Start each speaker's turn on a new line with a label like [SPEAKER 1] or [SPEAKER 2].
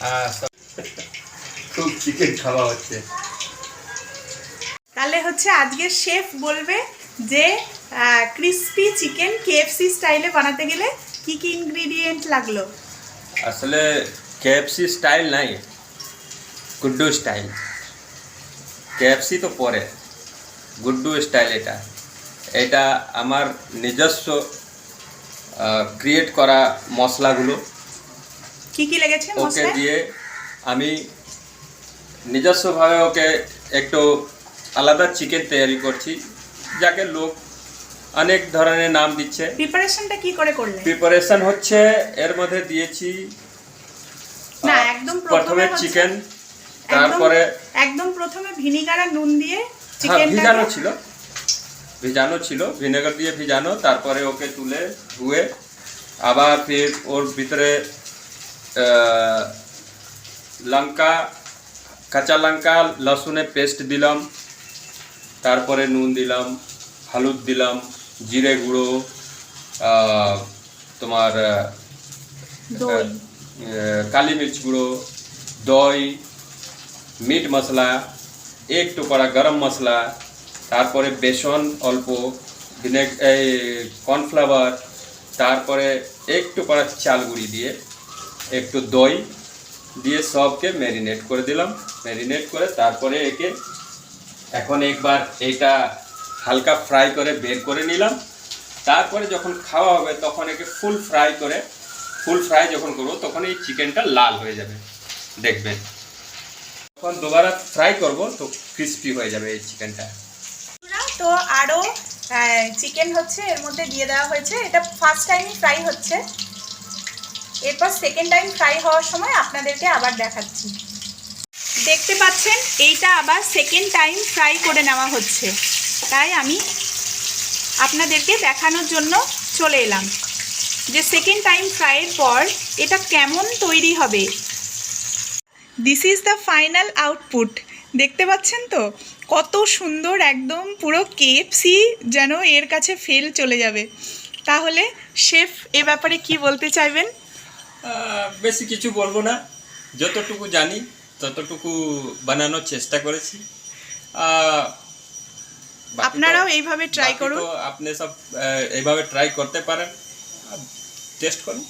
[SPEAKER 1] হ্যাঁ সব- খুব চিকেন খাওয়া হচ্ছে।
[SPEAKER 2] তাহলে হচ্ছে আজকে শেফ বলবে যে ক্রিস্পি চিকেন কেএফসি স্টাইলে বানাতে গেলে কি কি ইনগ্রিডিয়েন্ট লাগল?
[SPEAKER 1] আসলে কেএফসি স্টাইল নাই গুড্ডু স্টাইল কেএফসি তো পরে গুড্ডু স্টাইল এটা। এটা আমার নিজস্ব ক্রিয়েট করা মশলাগুলো।
[SPEAKER 2] কি কি লেগেছে
[SPEAKER 1] ওকে দিয়ে আমি নিজস্বভাবে ওকে একটু আলাদা চিকেন তৈরি করছি যাকে লোক অনেক ধরনের নাম দিচ্ছে।
[SPEAKER 2] প্রিপারেশনটা কি করে করলে
[SPEAKER 1] প্রিপারেশন হচ্ছে এর মধ্যে দিয়েছি
[SPEAKER 2] না একদম
[SPEAKER 1] প্রথমে চিকেন তারপরে
[SPEAKER 2] একদম প্রথমে ভিনিগার আর নুন দিয়ে
[SPEAKER 1] হ্যাঁ
[SPEAKER 2] চিকেন
[SPEAKER 1] ভিজানো ছিল। ভিজানো ছিল ভিনেগার দিয়ে ভিজানো তারপরে ওকে তুলে ধুয়ে আবার ফির ওর ভিতরে লঙ্কা কাঁচা লঙ্কা লসুনের পেস্ট দিলাম তারপরে নুন দিলাম হলুদ দিলাম জিরে গুঁড়ো তোমার কালি মির্চ গুঁড়ো দই মিট মশলা এক টুকরা গরম মশলা তারপরে বেসন অল্প ভিনেগ এই কর্নফ্লাওয়ার তারপরে একটু করা চাল গুঁড়ি দিয়ে একটু দই দিয়ে সবকে ম্যারিনেট করে দিলাম। ম্যারিনেট করে তারপরে একে এখন একবার এইটা হালকা ফ্রাই করে বের করে নিলাম। তারপরে যখন খাওয়া হবে তখন একে ফুল ফ্রাই করে ফুল ফ্রাই যখন করব তখন এই চিকেনটা লাল হয়ে যাবে। দেখবেন। তখন দুবারা ফ্রাই করব তো ক্রিস্পি হয়ে যাবে এই চিকেনটা
[SPEAKER 2] তো আরও চিকেন হচ্ছে, এর মধ্যে দিয়ে দেওয়া হয়েছে। এটা ফার্স্ট টাইমই ফ্রাই হচ্ছে। এরপর সেকেন্ড টাইম ফ্রাই হওয়ার সময় আপনাদেরকে আবার দেখাচ্ছি। দেখতে পাচ্ছেন, এইটা আবার সেকেন্ড টাইম ফ্রাই করে নেওয়া হচ্ছে। তাই আমি আপনাদেরকে দেখানোর জন্য চলে এলাম। যে সেকেন্ড টাইম ফ্রাইয়ের পর এটা কেমন তৈরি হবে? This is the final output দেখতে পাচ্ছেন তো? কত সুন্দর একদম পুরো কেএফসি যেন এর কাছে ফেল চলে যাবে। তাহলে শেফ এ ব্যাপারে কি বলতে চাইবেন?
[SPEAKER 1] বেশি কিছু বলব না। যতটুকু জানি ততটুকু বানানোর চেষ্টা করেছি।
[SPEAKER 2] আপনারাও এইভাবে ট্রাই করুন।
[SPEAKER 1] আপনি সব এইভাবে ট্রাই করতে পারেন। টেস্ট করুন।